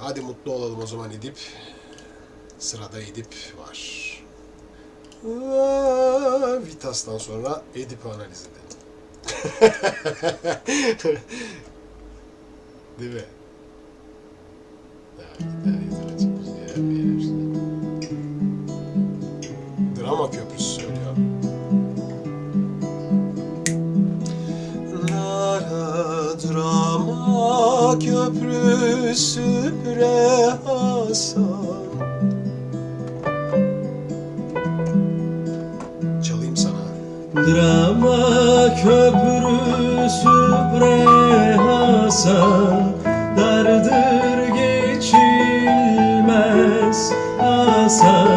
Hadi mutlu olalım o zaman Edip. Sırada Edip var. Vitas'tan sonra Edip analiz edelim. Değil mi? Drama köprüsü söylüyor. Nara drama Kara köprü süpre Çalayım sana. Drama köprü süpre Hasan Dardır geçilmez Hasan